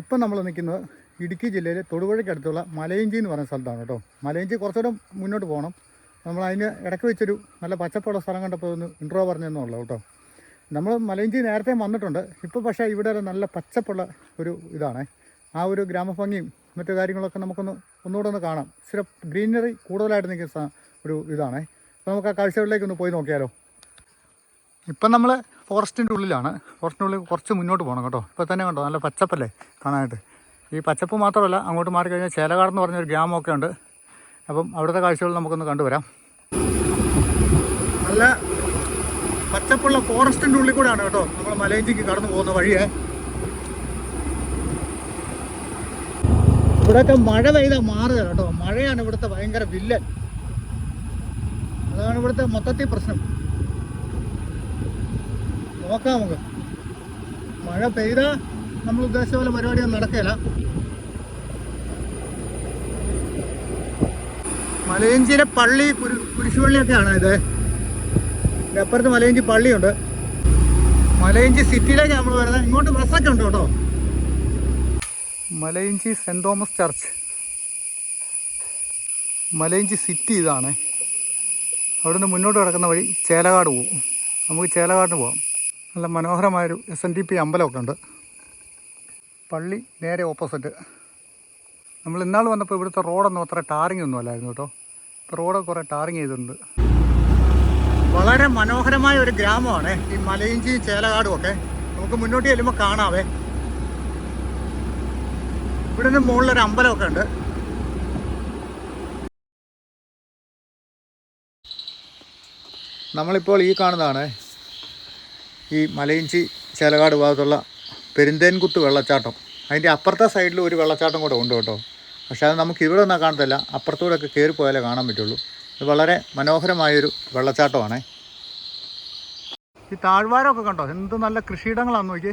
ഇപ്പം നമ്മൾ നിൽക്കുന്നത് ഇടുക്കി ജില്ലയിലെ തൊടുപുഴയ്ക്കടുത്തുള്ള മലയിഞ്ചി എന്ന് പറയുന്ന സ്ഥലത്താണ് കേട്ടോ. മലയിഞ്ചി കുറച്ചുകൂടെ മുന്നോട്ട് പോകണം. നമ്മൾ അതിന് ഇടയ്ക്ക് വെച്ചൊരു നല്ല പച്ചപ്പുള്ള സ്ഥലം കണ്ടപ്പോൾ ഒന്ന് ഇൻട്രോ പറഞ്ഞെന്നുള്ളൂ കേട്ടോ. നമ്മൾ മലയിഞ്ചി നേരത്തെ വന്നിട്ടുണ്ട്. ഇപ്പോൾ പക്ഷേ ഇവിടെ ഒരു നല്ല പച്ചപ്പുള്ള ഒരു ഇതാണ്. ആ ഒരു ഗ്രാമഭംഗിയും മറ്റു കാര്യങ്ങളൊക്കെ നമുക്കൊന്ന് ഒന്നുകൂടെ ഒന്ന് കാണാം. ഇച്ചിരി ഗ്രീനറി കൂടുതലായിട്ട് നിൽക്കുന്ന ഒരു ഇതാണ്. അപ്പോൾ നമുക്ക് ആ കാഴ്ചകളിലേക്ക് ഒന്ന് പോയി നോക്കിയാലോ. ഇപ്പം നമ്മൾ ഫോറസ്റ്റിന്റെ ഉള്ളിലാണ്. ഫോറസ്റ്റിന്റെ ഉള്ളിൽ കുറച്ച് മുന്നോട്ട് പോകണം കേട്ടോ. ഇപ്പോൾ തന്നെ കണ്ടോ നല്ല പച്ചപ്പല്ലേ കാണാനായിട്ട്. ഈ പച്ചപ്പ് മാത്രമല്ല അങ്ങോട്ട് മാറി കഴിഞ്ഞാൽ ചേലകാട് എന്ന് പറഞ്ഞൊരു ഗ്രാമമൊക്കെ ഉണ്ട്. അപ്പം അവിടുത്തെ കാഴ്ചകൾ നമുക്കൊന്ന് കണ്ടുവരാം. നല്ല പച്ചപ്പുള്ള ഫോറസ്റ്റിന്റെ ഉള്ളിൽ കൂടെയാണ് കേട്ടോ നമ്മൾ മലയഞ്ചിക്ക് കടന്നു പോകുന്ന വഴിയെ. ഇവിടെയൊക്കെ മഴ പെയ്താൽ മാറുക കേട്ടോ. മഴയാണ് ഇവിടുത്തെ ഭയങ്കര വില്ലൻ. അതാണ് ഇവിടുത്തെ മൊത്തത്തിൽ പ്രശ്നം. നോക്കാം നമുക്ക്. മഴ പെയ്താൽ നമ്മൾ ഉദ്ദേശിച്ച പോലെ പരിപാടിയൊന്നും നടക്കില്ല മലയഞ്ചിയിലെ പള്ളി കുരു കുരിശുപള്ളിയൊക്കെയാണ് ഇത്? അപ്പുറത്ത് മലയഞ്ചി പള്ളിയുണ്ട്. മലയഞ്ചി സിറ്റിയിലേക്ക് നമ്മൾ വരുന്നത്. ഇങ്ങോട്ട് ബസ്സൊക്കെ ഉണ്ട് കേട്ടോ. Malayanchi saint Thomas church. Malayanchi city ഇതാണ്. അവിടുന്ന് മുന്നോട്ട് കിടക്കുന്ന വഴി ചേലകാട് പോകും. നമുക്ക് ചേലകാടിന് പോകാം. നല്ല മനോഹരമായൊരു എസ് എൻ ഡി പി അമ്പലമൊക്കെ ഉണ്ട് പള്ളി നേരെ ഓപ്പോസിറ്റ്. നമ്മൾ ഇന്നാൾ വന്നപ്പോൾ ഇവിടുത്തെ റോഡൊന്നും അത്ര ടാറിങ് ഒന്നും അല്ലായിരുന്നു കേട്ടോ. ഇപ്പോൾ റോഡ് കുറേ ടാറിങ് ചെയ്തിട്ടുണ്ട്. വളരെ മനോഹരമായ ഒരു ഗ്രാമമാണ് ഈ മലയിഞ്ചിയും ചേലകാടും ഒക്കെ നമുക്ക് മുന്നോട്ട് ചെല്ലുമ്പോൾ കാണാവേ. ഇവിടെ നിന്ന് മുകളിലൊരു അമ്പലമൊക്കെ ഉണ്ട്. നമ്മളിപ്പോൾ ഈ കാണുന്നതാണ് ഈ മലയിഞ്ചി ചേലകാട് ഭാഗത്തുള്ള പെരുന്തേൻകുത്ത് വെള്ളച്ചാട്ടം. അതിന്റെ അപ്പുറത്തെ സൈഡിൽ ഒരു വെള്ളച്ചാട്ടം കൂടെ ഉണ്ട് കേട്ടോ. പക്ഷേ അത് നമുക്ക് ഇവിടെ ഒന്നാൽ കാണത്തില്ല. അപ്പുറത്തൂടെ ഒക്കെ കയറി പോയാലേ കാണാൻ പറ്റുള്ളൂ. ഇത് വളരെ മനോഹരമായൊരു വെള്ളച്ചാട്ടമാണ്. ഈ താഴ്വാരമൊക്കെ കണ്ടോ? എന്ത് നല്ല കൃഷിയിടങ്ങളാണെന്ന് നോക്കി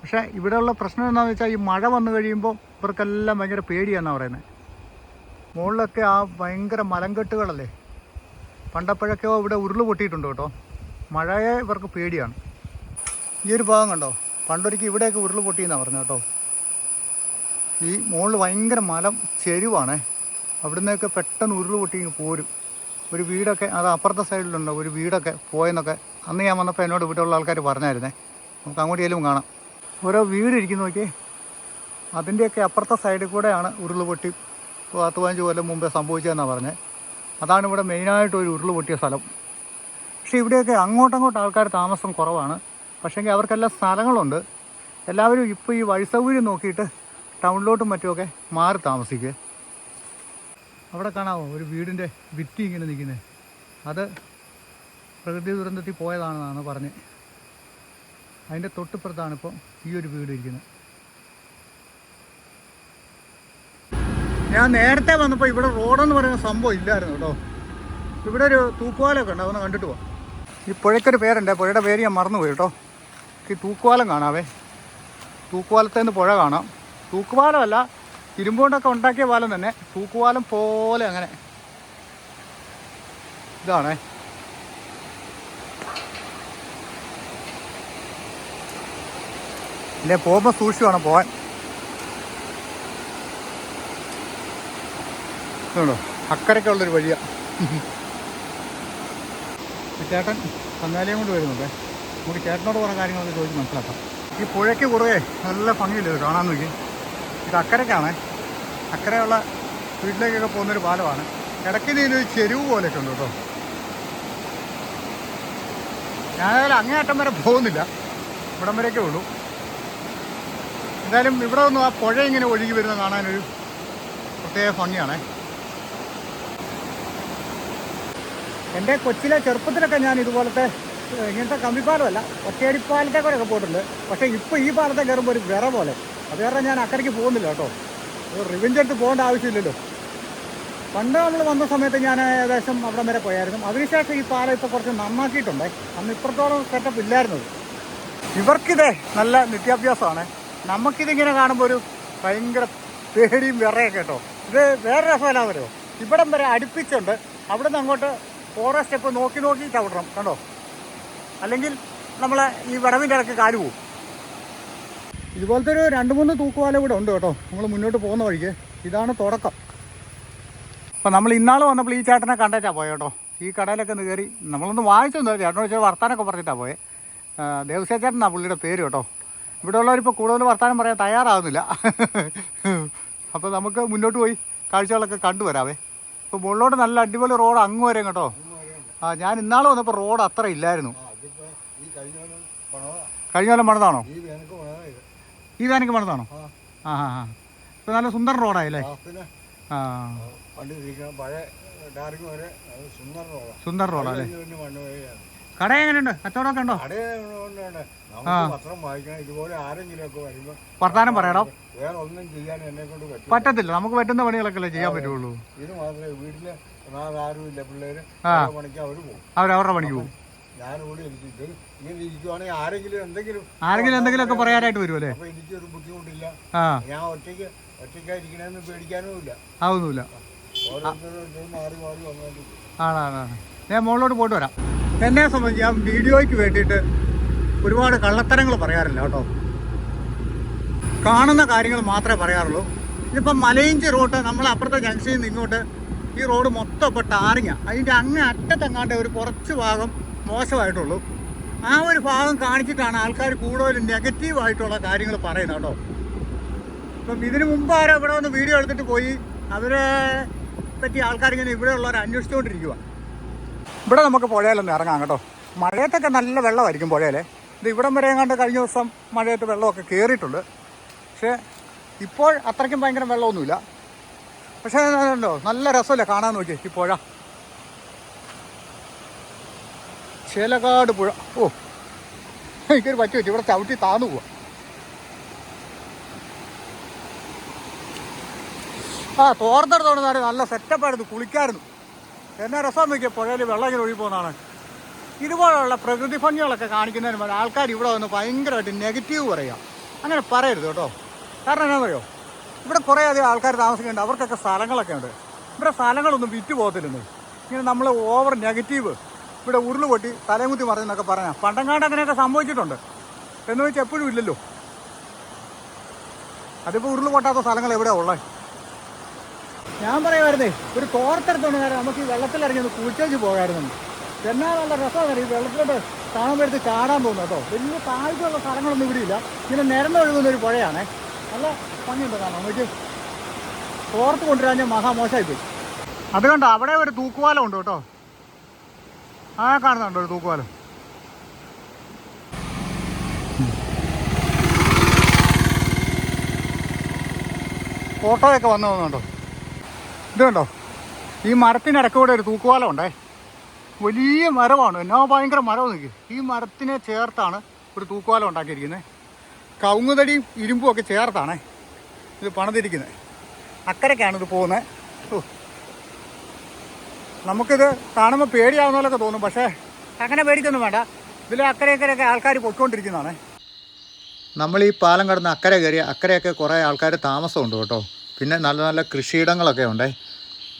പക്ഷേ ഇവിടെയുള്ള പ്രശ്നം എന്താണെന്ന് വെച്ചാൽ ഈ മഴ വന്നു കഴിയുമ്പോൾ ഇവർക്കെല്ലാം ഭയങ്കര പേടിയാണെന്നാണ് പറയുന്നത് മുകളിലൊക്കെ ആ ഭയങ്കര മലങ്കെട്ടുകളല്ലേ? പണ്ടപ്പോഴൊക്കെയോ ഇവിടെ ഉരുൾ പൊട്ടിയിട്ടുണ്ട് കേട്ടോ. മഴയെ ഇവർക്ക് പേടിയാണ്. ഈ ഒരു ഭാഗം കണ്ടോ? പണ്ടൊരിക്കൽ ഇവിടെയൊക്കെ ഉരുൾ പൊട്ടിയെന്നാണ് പറഞ്ഞത് കേട്ടോ. ഈ മുകളിൽ ഭയങ്കര മലം ചെരുവാണേ. അവിടുന്നൊക്കെ പെട്ടെന്ന് ഉരുൾ പൊട്ടി പോരും. ഒരു വീടൊക്കെ അത് അപ്പുറത്തെ സൈഡിലുണ്ടോ ഒരു വീടൊക്കെ പോയെന്നൊക്കെ. അന്ന് ഞാൻ വന്നപ്പോൾ എന്നോട് ഇവിടെയുള്ള ആൾക്കാർ പറഞ്ഞായിരുന്നേ. നമുക്ക് അങ്ങോട്ട് ചെല്ലും കാണാം. ഓരോ വീട് ഇരിക്കുന്നു നോക്കിയേ. അതിന്റെയൊക്കെ അപ്പുറത്തെ സൈഡിൽ കൂടെയാണ് ഉരുൾ പൊട്ടി പത്ത് പതിനഞ്ച് കൊല്ലം മുമ്പേ സംഭവിച്ചതെന്നാണ് പറഞ്ഞത് അതാണ് ഇവിടെ മെയിനായിട്ട് ഒരു ഉരുൾ പൊട്ടിയ സ്ഥലം. പക്ഷേ ഇവിടെയൊക്കെ അങ്ങോട്ടങ്ങോട്ട് ആൾക്കാർ താമസം കുറവാണ്. പക്ഷേങ്കിൽ അവർക്കെല്ലാം സ്ഥലങ്ങളുണ്ട്. എല്ലാവരും ഇപ്പോൾ ഈ വഴി സൗകര്യം നോക്കിയിട്ട് ടൗണിലോട്ടും മറ്റുമൊക്കെ മാറി താമസിക്കുക. അവിടെ കാണാമോ ഒരു വീടിന്റെ ഭിത്തി ഇങ്ങനെ നിൽക്കുന്നത് അത് പ്രകൃതി ദുരന്തത്തിൽ പോയതാണെന്നാണ് പറഞ്ഞ്. അതിന്റെ തൊട്ടിപ്പുറത്താണ് ഇപ്പോൾ ഈ ഒരു വീട് ഇരിക്കുന്നത് ഞാൻ നേരത്തെ വന്നപ്പോൾ ഇവിടെ റോഡെന്ന് പറയുന്ന സംഭവം ഇല്ലായിരുന്നു കേട്ടോ. ഇവിടെ ഒരു തൂക്കുവാലൊക്കെ ഉണ്ട്. അതൊന്ന് കണ്ടിട്ട് പോവാം ഈ പുഴയ്ക്കൊരു പേരുണ്ട്. പുഴയുടെ പേര് ഞാൻ മറന്നുപോയി കേട്ടോ. ഈ തൂക്കുവാലം കാണാവേ. തൂക്കുവാലത്തിൽ നിന്ന് പുഴ കാണാം. തൂക്കുപാലമല്ല ഇരുമ്പുകൊണ്ടൊക്കെ ഉണ്ടാക്കിയ പാലം തന്നെ. തൂക്കുപാലം പോലെ അങ്ങനെ. ഇതാണേ. ഇല്ലേ പോകുമ്പോൾ സൂക്ഷിച്ചു വേണം പോകാൻ അക്കരയ്ക്കുള്ളൊരു വഴിയാണ് ചേട്ടൻ കന്നാലിയും കൊണ്ട് വരുന്നുണ്ടേ. നമുക്ക് ചേട്ടനോട് കുറേ കാര്യങ്ങളൊക്കെ ചോദിച്ച് മനസ്സിലാക്കാം. ഈ പുഴയ്ക്ക് കുറേ നല്ല ഭംഗിയില്ല ഇത് കാണാൻ നോക്കി. ഇത് അക്കരയ്ക്കാണ് അക്കരയുള്ള വീട്ടിലേക്കൊക്കെ പോകുന്നൊരു പാലമാണ്. ഇടയ്ക്ക് ഇതിനൊരു ചെരുവ് പോലെയൊക്കെ ഉണ്ട് കേട്ടോ. ഞാനേതായാലും അങ്ങേയറ്റം വരെ പോകുന്നില്ല. ഇവിടം വരെയൊക്കെ ഉള്ളൂ. എന്തായാലും ഇവിടെ ഒന്നും ആ പുഴ ഇങ്ങനെ ഒഴുകി വരുന്ന കാണാനൊരു പ്രത്യേക ഭംഗിയാണേ. എന്റെ കൊച്ചിലെ ചെറുപ്പത്തിലൊക്കെ ഞാൻ ഇതുപോലത്തെ ഇങ്ങനത്തെ കമ്പിപ്പാലമല്ല ഒറ്റയടിപ്പാലത്തെ കൂടെ ഒക്കെ പോയിട്ടുണ്ട്. പക്ഷേ ഇപ്പോൾ ഈ പാലത്തെ കയറുമ്പോൾ ഒരു വിറ പോലെ. അത് കാരണം ഞാൻ അക്കരയ്ക്ക് പോകുന്നില്ല കേട്ടോ. റിവെഞ്ച് പോകേണ്ട ആവശ്യമില്ലല്ലോ. പണ്ട് നമ്മൾ വന്ന സമയത്ത് ഞാൻ ഏകദേശം അവിടെ വരെ പോയായിരുന്നു. അതിനുശേഷം ഈ പാലം ഇപ്പോൾ കുറച്ച് നന്നാക്കിയിട്ടുണ്ട്. അന്ന് ഇപ്പുറത്തോളം സെറ്റപ്പ് ഇല്ലായിരുന്നത് ഇവർക്കിതേ നല്ല നിത്യാഭ്യാസമാണ്. നമുക്കിതിങ്ങനെ കാണുമ്പോൾ ഒരു ഭയങ്കര പേടിയും വിറയൊക്കെ കേട്ടോ. ഇത് വേറെ രസമല്ലാവരോ ഇവിടം വരെ അടുപ്പിച്ചുണ്ട്. അവിടെ നിന്ന് അങ്ങോട്ട് ഓരോ സ്റ്റെപ്പ് നോക്കി നോക്കി ചവിടണം കണ്ടോ? അല്ലെങ്കിൽ നമ്മൾ ഈ വിടവിന്റെ ഇടയ്ക്ക് കാൽ പോവും. ഇതുപോലത്തെ ഒരു രണ്ട് മൂന്ന് തൂക്കുവാല കൂടെ ഉണ്ട് കേട്ടോ. നമ്മൾ മുന്നോട്ട് പോകുന്ന വഴിക്ക്. ഇതാണ് തുടക്കം. അപ്പോൾ നമ്മൾ ഇന്നാൾ വന്നപ്പോൾ ഈ ചേട്ടനെ കണ്ടേച്ചാ പോയ കേട്ടോ. ഈ കടയിലൊക്കെ ഒന്ന് കയറി നമ്മളൊന്ന് വാങ്ങിച്ചൊന്നും ചേട്ടനോട് വെച്ചാൽ വർത്താനൊക്കെ പറഞ്ഞിട്ടാണ് പോയെ. ദേവസ്യ ചേട്ടനാണ് പുള്ളിയുടെ പേര് കേട്ടോ. ഇവിടെ ഉള്ളവരിപ്പോൾ കൂടുതൽ വർത്താനം പറയാൻ തയ്യാറാകുന്നില്ല അപ്പോൾ നമുക്ക് മുന്നോട്ട് പോയി കാഴ്ചകളൊക്കെ കണ്ടുവരാവേ. ഇപ്പോൾ മുകളിലോട്ട് നല്ല അടിപൊളി റോഡ് അങ്ങ് വരെ കേട്ടോ. ആ ഞാൻ ഇന്നാളെ വന്നപ്പോൾ റോഡ് അത്ര ഇല്ലായിരുന്നു കഴിഞ്ഞ കൊല്ലം. പണിതാണോ ഈ വേനക്ക് പണിതാണോ ആ. ആ ആ നല്ല സുന്ദര റോഡായല്ലേ ആ, സുന്ദർ റോഡാ. സുന്ദർ റോഡാ അല്ലേ. കട എങ്ങനെയുണ്ട്? കച്ചവടമൊക്കെ ഉണ്ടോ? ഒക്കെ വർത്താനം പറയണോ വേറെ ഒന്നും ചെയ്യാൻ എന്നെ കൊണ്ട് പറ്റത്തില്ല. നമുക്ക് പറ്റുന്ന പണികളൊക്കെ ചെയ്യാൻ പറ്റുള്ളൂ. ഇത് മാത്രമേ വീട്ടിൽ ആരുമില്ല പിള്ളേര്. പണിക്ക് അവർ പോകും. അവരവരുടെ പണിക്ക് പോകും. എനിക്ക് ഇത് ഇങ്ങനെ ഇരിക്കുവാണെങ്കിൽ ആരെങ്കിലും എന്തെങ്കിലും ആരെങ്കിലും എന്തെങ്കിലുമൊക്കെ പറയാനായിട്ട് വരുമല്ലേ അപ്പൊ എനിക്കൊരു ബുദ്ധിമുട്ടില്ല. ഞാൻ ഒറ്റയ്ക്ക് ഒറ്റയ്ക്കായിരിക്കണമെന്ന് പേടിക്കാനും ഇല്ല ആവുന്നില്ല ഓരോരുത്തരും മാറി മാറി വന്നോണ്ടിരിക്കും. ആണാണ് ഞാൻ മുകളിലോട്ട് പോയിട്ട് വരാം. എന്നെ സംബന്ധിച്ച് ഞാൻ വീഡിയോയ്ക്ക് വേണ്ടിയിട്ട് ഒരുപാട് കള്ളത്തരങ്ങൾ പറയാറില്ല കേട്ടോ. കാണുന്ന കാര്യങ്ങൾ മാത്രമേ പറയാറുള്ളൂ. ഇതിപ്പം മലയിഞ്ചി റോഡ് നമ്മൾ അപ്പുറത്തെ ജംഗ്ഷനിൽ നിന്ന് ഇങ്ങോട്ട് ഈ റോഡ് മൊത്തം ഇപ്പോൾ ടാറിങ്ങ. അതിന്റെ അങ്ങ് അറ്റത്തെങ്ങാണ്ട് ഒരു കുറച്ച് ഭാഗം മോശമായിട്ടുള്ളൂ. ആ ഒരു ഭാഗം കാണിച്ചിട്ടാണ് ആൾക്കാർ കൂടുതലും നെഗറ്റീവായിട്ടുള്ള കാര്യങ്ങൾ പറയുന്നത് കേട്ടോ. ഇപ്പം ഇതിന് മുമ്പ് ആരോ ഇവിടെ വന്ന് വീഡിയോ എടുത്തിട്ട് പോയി. അവരെ പറ്റി ആൾക്കാരിങ്ങനെ ഇവിടെ ഉള്ളവർ അന്വേഷിച്ചുകൊണ്ടിരിക്കുക ഇവിടെ നമുക്ക് പുഴയിലൊന്ന് ഇറങ്ങാം കേട്ടോ. മഴയത്തൊക്കെ നല്ല വെള്ളമായിരിക്കും പുഴയിലെ. ഇത് ഇവിടം വരെ എങ്ങാണ്ട് കഴിഞ്ഞ ദിവസം മഴയത്ത് വെള്ളമൊക്കെ കയറിയിട്ടുണ്ട് പക്ഷേ ഇപ്പോൾ അത്രയ്ക്കും ഭയങ്കര വെള്ളമൊന്നുമില്ല. പക്ഷേ ഉണ്ടോ നല്ല രസമല്ലേ കാണാൻ നോക്കിയേ ഈ പുഴ. ചേലക്കാട് പുഴ. ഓ എനിക്കൊരു പറ്റി വെച്ചു ഇവിടെ ചവിട്ടി താന്നു പോവാ. ആ തോർത്തെടുത്തോണ്ട് നല്ല സെറ്റപ്പായിരുന്നു കുളിക്കായിരുന്നു. എന്നാ രസം നോക്കിയ പുഴയിൽ വെള്ളം ഇങ്ങനെ ഒഴുകി പോകുന്നതാണ് ഇതുപോലുള്ള പ്രകൃതി ഭംഗികളൊക്കെ കാണിക്കുന്നതിന് പകരം ആൾക്കാർ ഇവിടെ വന്ന് ഭയങ്കരമായിട്ട് നെഗറ്റീവ് പറയുക അങ്ങനെ പറയരുത് കേട്ടോ. കാരണം എന്താണെന്നറിയോ? ഇവിടെ കുറേ അധികം ആൾക്കാർ താമസിക്കുന്നുണ്ട്. അവർക്കൊക്കെ സ്ഥലങ്ങളൊക്കെ ഉണ്ട്. ഇവിടെ സ്ഥലങ്ങളൊന്നും വിറ്റ് പോകത്തില്ലെന്ന്. ഇങ്ങനെ നമ്മൾ ഓവർ നെഗറ്റീവ് ഇവിടെ ഉരുൾ പൊട്ടി തലമുത്തി മറിഞ്ഞെന്നൊക്കെ പറഞ്ഞാൽ പണ്ടങ്ങാണ്ട് അങ്ങനെയൊക്കെ സംഭവിച്ചിട്ടുണ്ട്. എന്ന് വെച്ചാൽ എപ്പോഴും ഇല്ലല്ലോ. അതിപ്പോൾ ഉരുൾ പൊട്ടാത്ത സ്ഥലങ്ങൾ എവിടെയാണ് ഉള്ളത് ഞാൻ പറയുമായിരുന്നേ ഒരു തോർത്തെടുത്തോണ്ട് നേരം നമുക്ക് ഈ വെള്ളത്തിലിറങ്ങി ഒന്ന് കുളിച്ചേച്ച് പോകാമായിരുന്നു എന്നാൽ നല്ല രസമാണ് ഈ വെള്ളത്തിലോട്ട് കാണുമ്പോഴത്തേക്ക് ചാടാൻ പോകുന്നത് കേട്ടോ. വലിയ താഴ്ചയുള്ള സ്ഥലങ്ങളൊന്നും ഇവിടെ ഇല്ല. ഇങ്ങനെ നിരന്നൊഴുകുന്ന ഒരു പുഴയാണേ. നല്ല ഭംഗിയുണ്ട് കാണാം നമുക്ക് തോർത്ത് കൊണ്ടുവരാൻ ഞാൻ മഹാമോശമായി പോയി. അതുകൊണ്ട് അവിടെ ഒരു തൂക്കുവാലം ഉണ്ട് കേട്ടോ. ആ കാണുന്നുണ്ടോ ഒരു തൂക്കുവാലം ഫോട്ടോയൊക്കെ വന്നു പോകുന്നുണ്ടോ ഇത് കണ്ടോ? ഈ മരത്തിനിടക്കൂടെ ഒരു തൂക്കുപാലം ഉണ്ടേ. വലിയ മരമാണ്. എന്നാ ഭയങ്കര മരം നിൽക്കുക ഈ മരത്തിനെ ചേർത്താണ് ഒരു തൂക്കുപാലം ഉണ്ടാക്കിയിരിക്കുന്നത്. കവുങ്ങുതടിയും ഇരുമ്പും ഒക്കെ ചേർത്താണേ ഇത് പണിതിരിക്കുന്നത്. അക്കരയ്ക്കാണ് ഇത് പോകുന്നത്. ഓ. നമുക്കിത് കാണുമ്പോൾ പേടിയാവുന്ന പോലൊക്കെ തോന്നും. പക്ഷേ അങ്ങനെ പേടിക്കൊന്നും വേണ്ട. ഇതിൽ അക്കരെ അക്കരെയൊക്കെ ആൾക്കാർ പൊയ്ക്കൊണ്ടിരിക്കുന്നതാണ്. നമ്മൾ ഈ പാലം കടന്ന് അക്കരെ കയറി അക്കരെയൊക്കെ കുറേ ആൾക്കാർ താമസമുണ്ട് കേട്ടോ. പിന്നെ നല്ല നല്ല കൃഷിയിടങ്ങളൊക്കെ ഉണ്ടേ.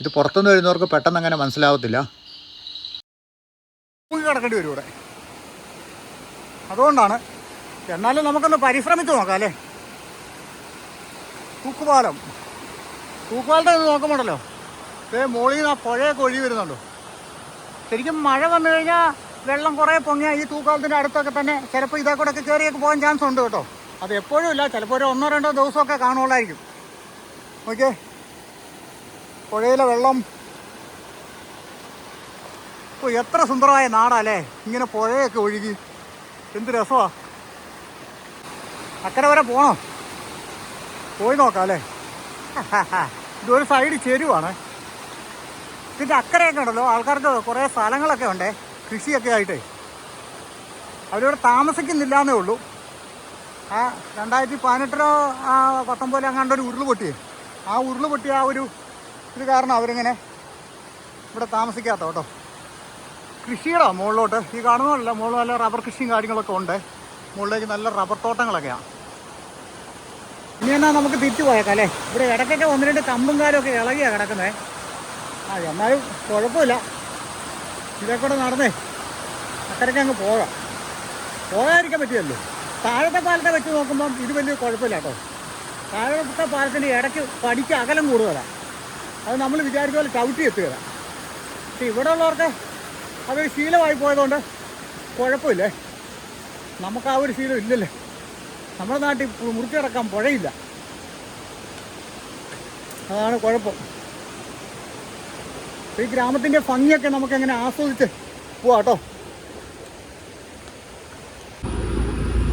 ഇത് പുറത്തുനിന്ന് വരുന്നവർക്ക് പെട്ടെന്ന് അങ്ങനെ മനസ്സിലാവത്തില്ല. കിടക്കേണ്ടി വരും ഇവിടെ. അതുകൊണ്ടാണ് എന്നാലും നമുക്കൊന്ന് പരിശ്രമിച്ച് നോക്കാം അല്ലേ? തൂക്കുപാലം. തൂക്കുപാലത്തെ ഒന്ന് നോക്കുമ്പോണ്ടല്ലോ. ഇതേ മുകളിൽ നിന്ന് ആ പുഴയൊക്കെ ഒഴി വരുന്നുണ്ടോ. ശരിക്കും മഴ വന്നു കഴിഞ്ഞാൽ വെള്ളം കുറേ പൊങ്ങിയാൽ ഈ തൂക്കാലത്തിന്റെ അടുത്തൊക്കെ തന്നെ ചിലപ്പോൾ ഇതേ കൂടെ ഒക്കെ കയറിയൊക്കെ പോകാൻ ചാൻസ് ഉണ്ട് കേട്ടോ. അത് എപ്പോഴും ഇല്ല. ചിലപ്പോൾ ഒരു ഒന്നോ രണ്ടോ ദിവസമൊക്കെ കാണുള്ളായിരിക്കും ഓക്കെ പുഴയിലെ വെള്ളം. ഓ എത്ര സുന്ദരമായ നാടല്ലേ? ഇങ്ങനെ പുഴയൊക്കെ ഒഴുകി. എന്ത് രസമാ. അക്കരെ വരെ പോണോ? പോയി നോക്കാം അല്ലേ? ഇതൊരു സൈഡ് ചെരുവാണ്. ഇതിന്റെ അക്കരെയൊക്കെ ഉണ്ടല്ലോ. ആൾക്കാർക്ക് കുറേ സ്ഥലങ്ങളൊക്കെ ഉണ്ടേ. കൃഷിയൊക്കെ ആയിട്ടേ. അവരിവിടെ താമസിക്കുന്നില്ല എന്നേ ഉള്ളൂ. ആ രണ്ടായിരത്തി പതിനെട്ടിലോ പത്തൊമ്പതിലോ അങ്ങാണ്ടൊരു ഉരുൾ പൊട്ടിയേ. ആ ഉരുൾ പൊട്ടിയ ആ ഒരു ഇത് കാരണം അവരിങ്ങനെ ഇവിടെ താമസിക്കാത്ത കേട്ടോ. കൃഷിയുടെ മുകളിലോട്ട് ഈ കാണുന്നതല്ല മുകളിൽ നല്ല റബ്ബർ കൃഷിയും കാര്യങ്ങളൊക്കെ ഉണ്ട്. മുകളിലേക്ക് നല്ല റബ്ബർ തോട്ടങ്ങളൊക്കെയാണ്. ഇനി എന്നാൽ നമുക്ക് തിരിച്ചു പോയേക്കാം അല്ലേ? ഇവിടെ ഇടയ്ക്കൊക്കെ ഒന്ന് രണ്ട് കമ്പും കാലമൊക്കെ ഇളകിയാണ് കിടക്കുന്നത് ആ എന്നാലും കുഴപ്പമില്ല. ഇതേ കൂടെ നടന്നേ. അക്കരയ്ക്ക് അങ്ങ് പോകാം. പോകാതിരിക്കാൻ പറ്റിയല്ലോ താഴത്തെ പാലത്തെ വെച്ച് നോക്കുമ്പം ഇത് വലിയ കുഴപ്പമില്ല കേട്ടോ. താഴത്തെ പാലത്തിന്റെ ഇടയ്ക്ക് പടിക്ക് അകലം കൂടുതലാണ് അത് നമ്മൾ വിചാരിച്ച പോലെ ചവിട്ടി എത്തുക പക്ഷെ ഇവിടെ ഉള്ളവർക്ക് അതൊരു ശീലമായി പോയതുകൊണ്ട് കുഴപ്പമില്ലേ? നമുക്ക് ആ ഒരു ശീലം ഇല്ലല്ലേ? നമ്മുടെ നാട്ടിൽ മുറിച്ച് കിടക്കാൻ പുഴയില്ല. അതാണ് കുഴപ്പം. ഈ ഗ്രാമത്തിന്റെ ഭംഗിയൊക്കെ നമുക്ക് എങ്ങനെ ആസ്വദിച്ച് പോവാട്ടോ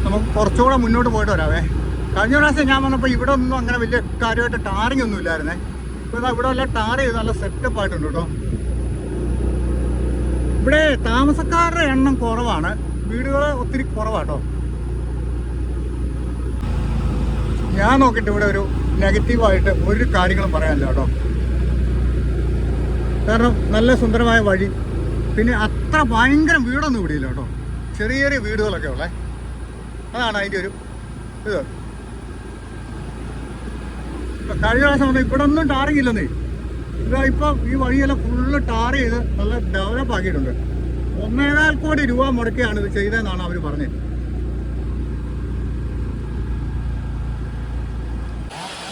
നമുക്ക് കുറച്ചുകൂടെ മുന്നോട്ട് പോയിട്ട് വരാവേ. കഴിഞ്ഞ പ്രാവശ്യം ഞാൻ വന്നപ്പോൾ ഇവിടെ ഒന്നും അങ്ങനെ വലിയ കാര്യമായിട്ട് ടാറിങ് ഒന്നും ഇല്ലായിരുന്നേ. ഇപ്പോൾ ഇവിടെ എല്ലാം ടാർ ചെയ്ത് നല്ല സെറ്റപ്പ് ആയിട്ടുണ്ട് കേട്ടോ. ഇവിടെ താമസക്കാരുടെ എണ്ണം കുറവാണ്. വീടുകൾ ഒത്തിരി കുറവാട്ടോ ഞാൻ നോക്കിയിട്ട് ഇവിടെ ഒരു നെഗറ്റീവായിട്ട് ഒരു കാര്യങ്ങളും പറയാനില്ല കേട്ടോ. കാരണം നല്ല സുന്ദരമായ വഴി. പിന്നെ അത്ര ഭയങ്കര വീടൊന്നും ഇവിടെയില്ല കേട്ടോ. ചെറിയ ചെറിയ വീടുകളൊക്കെ ഉള്ളേ. അതാണ് അതിന്റെ ഒരു ഇത്. കഴിഞ്ഞ പ്രാവശ്യം വന്നു ഇവിടെ ഒന്നും ടാറിങ് ഇല്ലെന്നേ. ഇതാ ഇപ്പൊ ഈ വഴിയെല്ലാം ഫുള്ള് ടാർ ചെയ്ത് നല്ല ഡെവലപ്പ് ആക്കിയിട്ടുണ്ട്. ഒന്നേകാൽ കോടി രൂപ മുടക്കിയാണ് ഇത് ചെയ്തതെന്നാണ് അവർ പറഞ്ഞത്.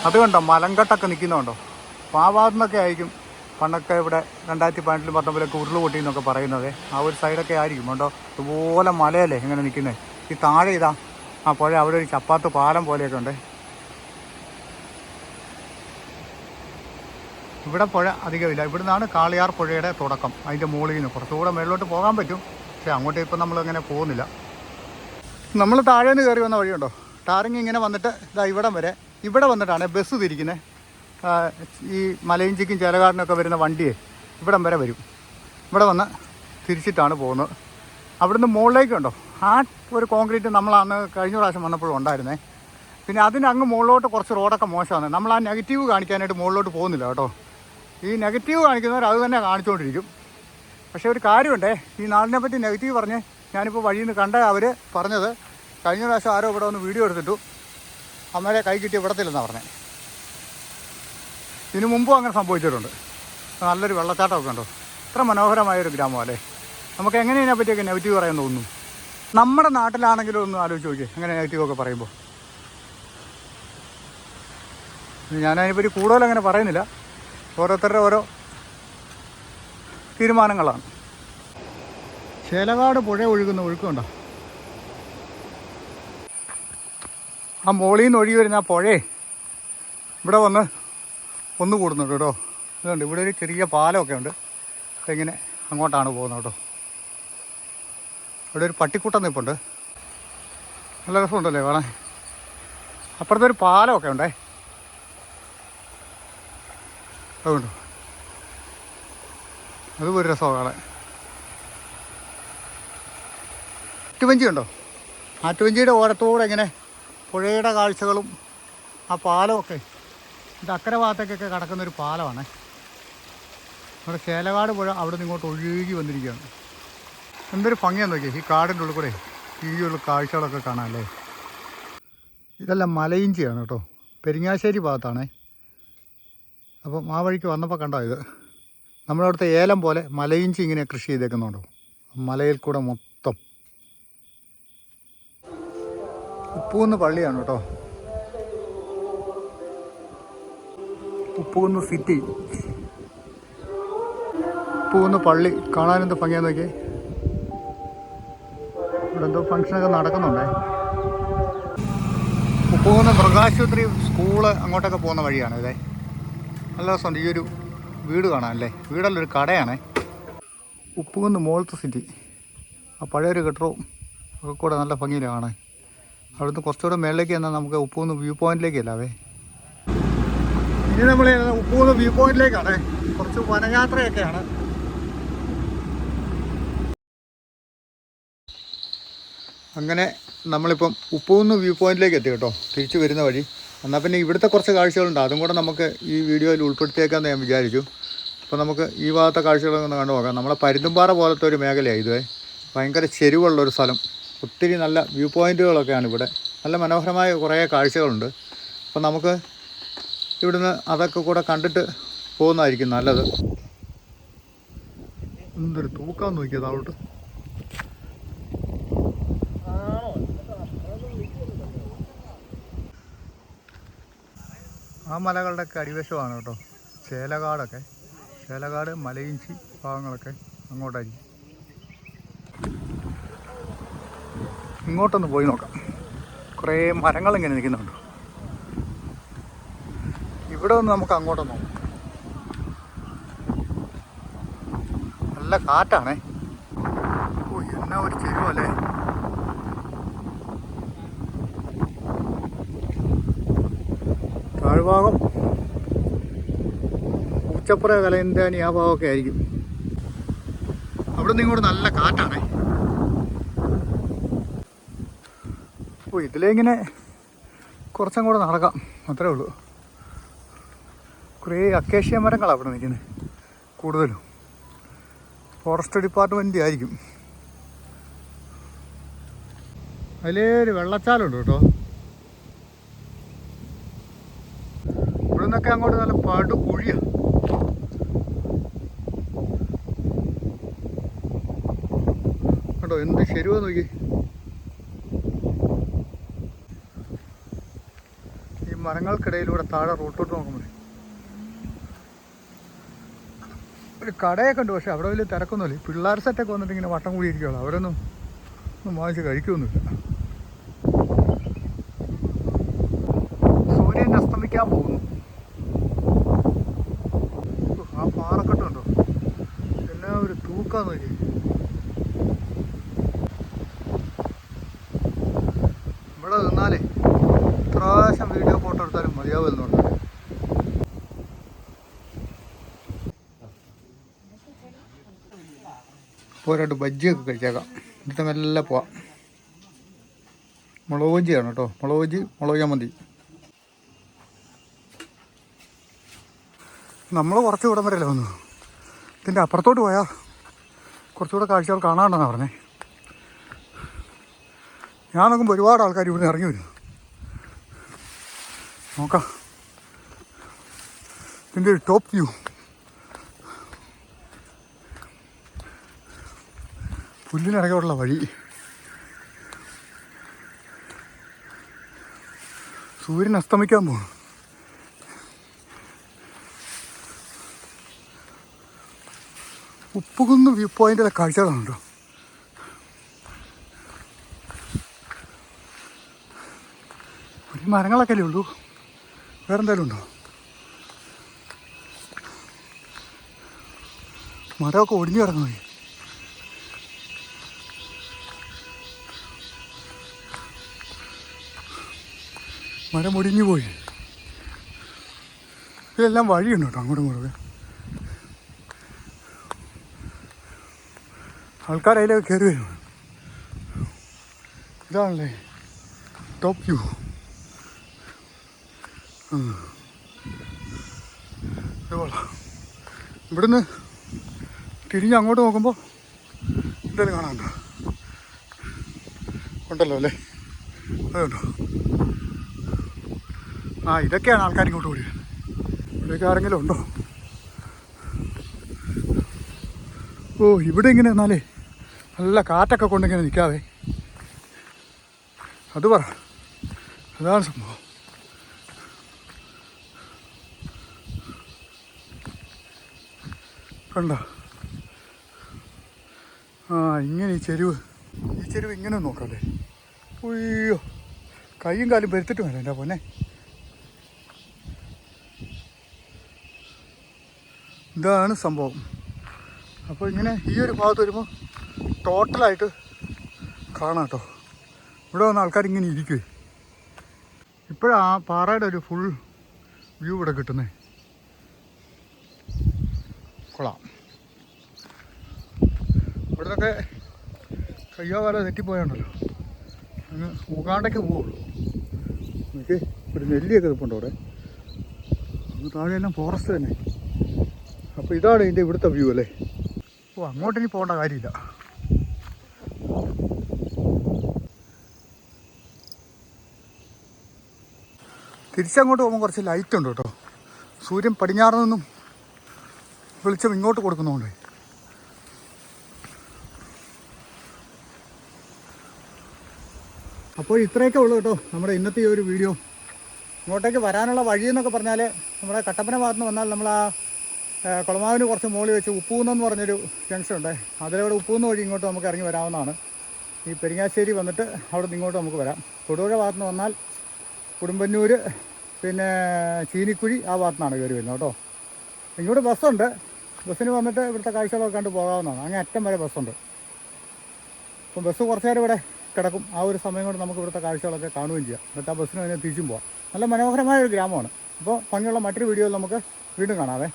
അത് കണ്ടോ? മലങ്കട്ടൊക്കെ നിൽക്കുന്നുണ്ടോ അപ്പോൾ ആയിരിക്കും. പണ്ടൊക്കെ ഇവിടെ രണ്ടായിരത്തി പതിനെട്ടിലും പത്തൊമ്പതിലൊക്കെ ഉരുൾ പൊട്ടി എന്നൊക്കെ പറയുന്നത്. ആ ഒരു സൈഡൊക്കെ ആയിരിക്കും. കണ്ടോ? ഇതുപോലെ മലയല്ലേ ഇങ്ങനെ നിൽക്കുന്നത്. ഈ താഴെ ഇതാ ആ പുഴ അവിടെ ഒരു ചപ്പാത്ത് പാലം പോലെയൊക്കെ ഉണ്ട്. ഇവിടെ പുഴ അധികമില്ല. ഇവിടുന്നാണ് കാളിയാർ പുഴയുടെ തുടക്കം. അതിന്റെ മുകളിൽ നിന്ന് കുറച്ചുകൂടെ മേളിലോട്ട് പോകാൻ പറ്റും. പക്ഷേ അങ്ങോട്ട് ഇപ്പം നമ്മൾ അങ്ങനെ പോകുന്നില്ല. നമ്മൾ താഴെ നിന്ന് കയറി വന്ന വഴിയുണ്ടോ? ടാറിങ് ഇങ്ങനെ വന്നിട്ട് ഇതാ ഇവിടം വരെ. ഇവിടെ വന്നിട്ടാണ് ബസ് തിരിക്കുന്നത് ഈ മലയിഞ്ചിക്കും ചേലകാടിനൊക്കെ വരുന്ന വണ്ടിയെ ഇവിടം വരെ വരും. ഇവിടെ വന്ന് തിരിച്ചിട്ടാണ് പോകുന്നത്. അവിടുന്ന് മുകളിലേക്കുണ്ടോ? ആ ഒരു കോൺക്രീറ്റ് അന്ന് കഴിഞ്ഞ പ്രാവശ്യം വന്നപ്പോഴും ഉണ്ടായിരുന്നേ. പിന്നെ അതിന് അങ്ങ് മുകളിലോട്ട് കുറച്ച് റോഡൊക്കെ മോശമാണ്. നമ്മൾ ആ നെഗറ്റീവ് കാണിക്കാനായിട്ട് മുകളിലോട്ട് പോകുന്നില്ല കേട്ടോ. ഈ നെഗറ്റീവ് കാണിക്കുന്നവർ അത് തന്നെ കാണിച്ചുകൊണ്ടിരിക്കും പക്ഷേ ഒരു കാര്യമുണ്ടേ ഈ നാടിനെ പറ്റി നെഗറ്റീവ് പറഞ്ഞ് ഞാനിപ്പോൾ വഴിയിൽ നിന്ന് കണ്ട അവർ പറഞ്ഞത് കഴിഞ്ഞ പ്രാവശ്യം ആരോ ഇവിടെ ഒന്ന് വീഡിയോ എടുത്തിട്ടു. അമ്മേരെ കൈ കിട്ടി ഇവിടത്തില്ലെന്നാണ് പറഞ്ഞത് ഇതിനു മുമ്പും അങ്ങനെ സംഭവിച്ചിട്ടുണ്ട്. നല്ലൊരു വെള്ളച്ചാട്ടമൊക്കെ ഉണ്ടോ? ഇത്ര മനോഹരമായൊരു ഗ്രാമമല്ലേ നമുക്ക് എങ്ങനെ ഇതിനെപ്പറ്റിയൊക്കെ നെഗറ്റീവ് പറയാൻ തോന്നുന്നു? നമ്മുടെ നാട്ടിലാണെങ്കിലും ഒന്ന് ആലോചിച്ച് നോക്കി അങ്ങനെ നെഗറ്റീവൊക്കെ പറയുമ്പോൾ ഞാനതിനെപ്പറ്റി കൂടുതലങ്ങനെ പറയുന്നില്ല. ഓരോരുത്തരുടെ ഓരോ തീരുമാനങ്ങളാണ്. ചേലകാട് പുഴ ഒഴുകുന്ന ഒഴുക്കുണ്ടോ ആ മോളിൽ നിന്ന് ഒഴുകി വരുന്ന ആ പുഴയെ ഇവിടെ വന്ന് ഒന്ന് കൂടുന്നുണ്ട് കേട്ടോ. ഇതുണ്ട് ഇവിടെ ഒരു ചെറിയ പാലമൊക്കെ ഉണ്ട്. ഇങ്ങനെ അങ്ങോട്ടാണ് പോകുന്നത് കേട്ടോ. ഇവിടെ ഒരു പട്ടിക്കൂട്ടം നിൽപ്പുണ്ട്. നല്ല രസമുണ്ടല്ലേ വേണേ അപ്പുറത്തൊരു പാലമൊക്കെ ഉണ്ടേ. അതുകൊണ്ട്. അതും ഒരു രസമാണ് കാണാൻ. ആറ്റുവഞ്ചി ഉണ്ടോ? ആറ്റുവഞ്ചിയുടെ ഓരത്തോടെ ഇങ്ങനെ പുഴയുടെ കാഴ്ചകളും ആ പാലമൊക്കെ ഇത് അക്കരെ ഭാഗത്തേക്കൊക്കെ കിടക്കുന്നൊരു പാലമാണ്. നമ്മുടെ ചേലകാട് പുഴ അവിടെ നിന്ന് ഇങ്ങോട്ട് ഒഴുകി വന്നിരിക്കുകയാണ്. എന്തൊരു ഭംഗിയാന്ന് നോക്കിയേ. ഈ കാടിന്റെ ഉള്ളിൽ കൂടെ ഈ കാഴ്ചകളൊക്കെ കാണാമല്ലേ ഇതെല്ലാം മലയിഞ്ചിയാണ് കേട്ടോ. പെരിങ്ങാശ്ശേരി ഭാഗത്താണേ. അപ്പം ആ വഴിക്ക് വന്നപ്പോൾ കണ്ടോ ഇത്? നമ്മുടെ അവിടുത്തെ ഏലം പോലെ മലയിഞ്ചി ഇങ്ങനെ കൃഷി ചെയ്തേക്കുന്നുണ്ടോ. മലയിൽ കൂടെ മൊത്തം. ഉപ്പൂന്ന് പള്ളിയാണ് കേട്ടോ. ഉപ്പൂന്ന് സിറ്റി. ഉപ്പൂന്ന് പള്ളി. കാണാനെന്ത് ഭംഗിയാന്ന് നോക്കി ഇവിടെ എന്തോ ഫങ്ഷനൊക്കെ നടക്കുന്നുണ്ടേ. ഉപ്പൂന്ന് മൃഗാശുപത്രി സ്കൂൾ അങ്ങോട്ടൊക്കെ പോകുന്ന വഴിയാണ് ഇതേ. നല്ല രസമുണ്ട്. ഈ ഒരു വീട് കാണാനല്ലേ? വീടല്ല ഒരു കടയാണേ. ഉപ്പുകുന്ന് മോളത്ത് സിറ്റി. ആ പഴയൊരു കെട്ടിടവും ഒക്കെ കൂടെ നല്ല ഭംഗിയിൽ കാണാൻ. അവിടുന്ന് കുറച്ചുകൂടെ മേളിലേക്ക് എന്നാൽ നമുക്ക് ഉപ്പുകുന്ന് വ്യൂ പോയിന്റിലേക്ക് അല്ലാവേ ഇനി നമ്മൾ ഉപ്പുകുന്ന് വ്യൂ പോയിന്റിലേക്കാണ്. കുറച്ച് വനയാത്രയൊക്കെയാണ്. അങ്ങനെ നമ്മളിപ്പം ഉപ്പുകുന്ന് വ്യൂ പോയിന്റിലേക്ക് എത്തി കേട്ടോ. തിരിച്ചു വരുന്ന വഴി. എന്നാൽ പിന്നെ ഇവിടുത്തെ കുറച്ച് കാഴ്ചകളുണ്ട്. അതും കൂടെ നമുക്ക് ഈ വീഡിയോയിൽ ഉൾപ്പെടുത്തിയേക്കാന്ന് ഞാൻ വിചാരിച്ചു. അപ്പോൾ നമുക്ക് ഈ ഭാഗത്തെ കാഴ്ചകളൊക്കെ ഒന്ന് കണ്ടു നോക്കാം. നമ്മളെ പരുന്തുംപാറ പോലത്തെ ഒരു മേഖലയാണ് ഇതുവേ. ഭയങ്കര ചെരുവുള്ള ഒരു സ്ഥലം. ഒത്തിരി നല്ല വ്യൂ പോയിന്റുകളൊക്കെയാണ് ഇവിടെ. നല്ല മനോഹരമായ കുറേ കാഴ്ചകളുണ്ട്. അപ്പോൾ നമുക്ക് ഇവിടുന്ന് അതൊക്കെ കൂടെ കണ്ടിട്ട് പോകുന്നതായിരിക്കും നല്ലത്. എന്തൊരു തൂക്കാൻ നോക്കിയത് ആ മലകളുടെയൊക്കെ അടിവശമാണ് കേട്ടോ. ചേലകാടൊക്കെ. ചേലകാട് മലയിഞ്ചി ഭാഗങ്ങളൊക്കെ അങ്ങോട്ടായിരിക്കും. ഇങ്ങോട്ടൊന്ന് പോയി നോക്കാം. കുറേ മരങ്ങൾ ഇങ്ങനെ നിൽക്കുന്നുണ്ട്. ഇവിടെ ഒന്ന് നമുക്ക് അങ്ങോട്ട് നോക്കാം. നല്ല കാറ്റാണേ. ഓ എന്നാ ഒരു ചെരുവല്ലേ? താഴ്ഭാഗം ഉച്ചപ്പുറ കലയന്താനി ആ ഭാഗമൊക്കെ ആയിരിക്കും. അവിടെ നിന്ന് ഇങ്ങോട്ട് നല്ല കാറ്റാണ്. അപ്പോൾ ഇതിലിങ്ങനെ കുറച്ചും കൂടെ നടക്കാം. അത്രേ ഉള്ളൂ. കുറേ അക്കേഷ്യ മരങ്ങളാണ് അവിടെ നിൽക്കുന്നത്. കൂടുതലും. ഫോറസ്റ്റ് ഡിപ്പാർട്ട്മെന്റ് ആയിരിക്കും. അതിലേ ഒരു വെള്ളച്ചാലുണ്ട് കേട്ടോ. നിന്നൊക്കെ അങ്ങോട്ട് നല്ല പടു കുഴിയാ. കണ്ടോ എന്ത് ശരിവാ നോക്കി. ഈ മരങ്ങൾക്കിടയിലൂടെ താഴെ റോട്ടോട്ട് നോക്കുമ്പോൾ ഒരു കടയൊക്കെ ഉണ്ട് പക്ഷെ അവിടെ വലിയ തിരക്കൊന്നുമില്ല. പിള്ളേർ സെറ്റൊക്കെ വന്നിട്ട് ഇങ്ങനെ വട്ടം കൂടിയിരിക്കുകയുള്ളൂ അവരൊന്നും ഒന്നും വാങ്ങിച്ച് കഴിക്കൊന്നുമില്ല സൂര്യൻ അസ്തമിക്കാൻ പോകുന്നു ഓ, ആ പാറക്കെട്ടുണ്ടോ എന്നാ ഒരു തൂക്കാന്ന് നോക്കി എത്ര പ്രാവശ്യം വീഡിയോ ഫോട്ടോ എടുത്താലും മതിയാവുമെന്ന് പറഞ്ഞു പോരാട്ട് ബജ്ജിയൊക്കെ കഴിച്ചേക്കാം. ഇവിടുത്തെ മെല്ലെ പോവാം. മുളക് ബജ്ജിയാണ് കേട്ടോ. മുളക് ബജ്ജി മുളക് ചമ്മന്തി. നമ്മൾ കുറച്ച് ഇവിടം വരെയല്ലേ വന്നു ഇതിന്റെ അപ്പുറത്തോട്ട് പോയാൽ കുറച്ചുകൂടെ കാഴ്ചകൾ കാണാണ്ടെന്നാണ് പറഞ്ഞേ. ഞാൻ നോക്കുമ്പോൾ ഒരുപാട് ആൾക്കാർ ഇവിടുന്ന് ഇറങ്ങി വരുന്നു നോക്കാം. ഇതിന്റെ ഒരു ടോപ്പ് വ്യൂ പുല്ലിനിറകോടുള്ള വഴി. സൂര്യൻ അസ്തമിക്കാൻ പോകും ഉപ്പുകുന്ന് വ്യൂ പോയിന്റിലെ കാഴ്ചകളുണ്ടോ ഒരു മരങ്ങളൊക്കെ അല്ലേ ഉള്ളൂ? വേറെ എന്തായാലും ഉണ്ടോ? മരമൊക്കെ ഒടിഞ്ഞു കിടന്നു പോയി മരം ഒടിഞ്ഞു പോയി. ഇതെല്ലാം വഴിയുണ്ട് കേട്ടോ അങ്ങോട്ടും ഇങ്ങോട്ടും ആൾക്കാർ അതിലേക്ക് കയറി വരും ഇതാണല്ലേ? ടോപ്പ് വ്യൂ ഇവിടുന്ന് തിരിഞ്ഞ് അങ്ങോട്ട് നോക്കുമ്പോൾ എന്തായാലും കാണാനുണ്ടോ ഉണ്ടല്ലോ അല്ലേ? അതുണ്ടോ ആ ഇതൊക്കെയാണ് ആൾക്കാർ ഇങ്ങോട്ട് ഓടി ഇവിടെയൊക്കെ ആരെങ്കിലും ഉണ്ടോ? ഓ ഇവിടെ ഇങ്ങനെ എന്നാലേ നല്ല കാറ്റൊക്കെ കൊണ്ടിങ്ങനെ നിൽക്കാവേ. അത് പറ. അതാണ് സംഭവം. കണ്ടോ? ആ ഇങ്ങനെ ഈ ചെരുവ് ഈ ചെരുവ് ഇങ്ങനെ നോക്കല്ലേ ഉയ്യോ കൈയും കാലും പെരുത്തിട്ട് വേണം എന്റെ പൊന്നെ. ഇതാണ് സംഭവം. അപ്പോൾ ഇങ്ങനെ ഈ ഒരു ഭാഗത്ത് വരുമ്പോൾ ടോട്ടലായിട്ട് കാണാം കേട്ടോ. ഇവിടെ വന്ന ആൾക്കാർ ഇങ്ങനെ ഇരിക്കുവേ. ആ പാറയുടെ ഒരു ഫുൾ വ്യൂ ഇവിടെ കിട്ടുന്നേ. കൊള്ളാം. ഇവിടെ കയ്യോ കാലോ തെറ്റിപ്പോയുണ്ടല്ലോ അങ്ങ് ഉഗാണ്ടയ്ക്ക് പോവുള്ളൂ. എനിക്ക് ഒരു നെല്ലിയൊക്കെ നിൽപ്പുണ്ട് അവിടെ. താഴെയെല്ലാം ഫോറസ്റ്റ് തന്നെ. അപ്പോൾ ഇതാണ് ഇതിന്റെ ഇവിടുത്തെ വ്യൂ അല്ലേ? ഓ അങ്ങോട്ട് ഇനി പോകേണ്ട കാര്യമില്ല. തിരിച്ചങ്ങോട്ട് പോകുമ്പോൾ കുറച്ച് ലൈറ്റ് ഉണ്ട് കേട്ടോ. സൂര്യൻ പടിഞ്ഞാറ് നിന്നും വെളിച്ചം ഇങ്ങോട്ട് കൊടുക്കുന്നതുകൊണ്ട് അപ്പോൾ ഇത്രയൊക്കെ ഉള്ളൂ കേട്ടോ നമ്മുടെ ഇന്നത്തെ ഈ ഒരു വീഡിയോ. ഇങ്ങോട്ടേക്ക് വരാനുള്ള വഴി എന്നൊക്കെ പറഞ്ഞാൽ നമ്മുടെ കട്ടപ്പന ഭാഗത്ത് നിന്ന് വന്നാൽ നമ്മൾ ആ കുളമാവിന് കുറച്ച് മുകളിൽ വെച്ച് ഉപ്പൂന്നെന്ന് പറഞ്ഞൊരു ജംഗ്ഷൻ ഉണ്ട്. അതിലൂടെ ഉപ്പൂന്ന് വഴി ഇങ്ങോട്ട് നമുക്ക് ഇറങ്ങി വരാവുന്നതാണ്. ഈ പെരിങ്ങാശ്ശേരി വന്നിട്ട് അവിടെ നിന്ന് ഇങ്ങോട്ട് നമുക്ക് വരാം. തൊടുപുഴ ഭാഗത്ത് നിന്ന് വന്നാൽ കുടുംബന്നൂർ പിന്നെ ചീനിക്കുഴി ആ ഭാഗത്തു നിന്നാണ് കയറി വരുന്നത് കേട്ടോ. ഇങ്ങോട്ട് ബസ്സുണ്ട്. ബസ്സിന് വന്നിട്ട് ഇവിടുത്തെ കാഴ്ചകളൊക്കെ കണ്ട് പോകാവുന്നതാണ്. അങ്ങനെ അറ്റം വരെ ബസ്സുണ്ട്. അപ്പം ബസ് കുറച്ച് നേരം ഇവിടെ കിടക്കും. ആ ഒരു സമയം കൊണ്ട് നമുക്ക് ഇവിടുത്തെ കാഴ്ചകളൊക്കെ കാണുകയും ചെയ്യാം. എന്നിട്ട് ആ ബസ്സിന് അതിനെ തിരിച്ചും പോകാം നല്ല മനോഹരമായ ഒരു ഗ്രാമമാണ്. അപ്പോൾ ഭംഗിയുള്ള മറ്റൊരു വീഡിയോയിൽ നമുക്ക് വീണ്ടും കാണാവേ.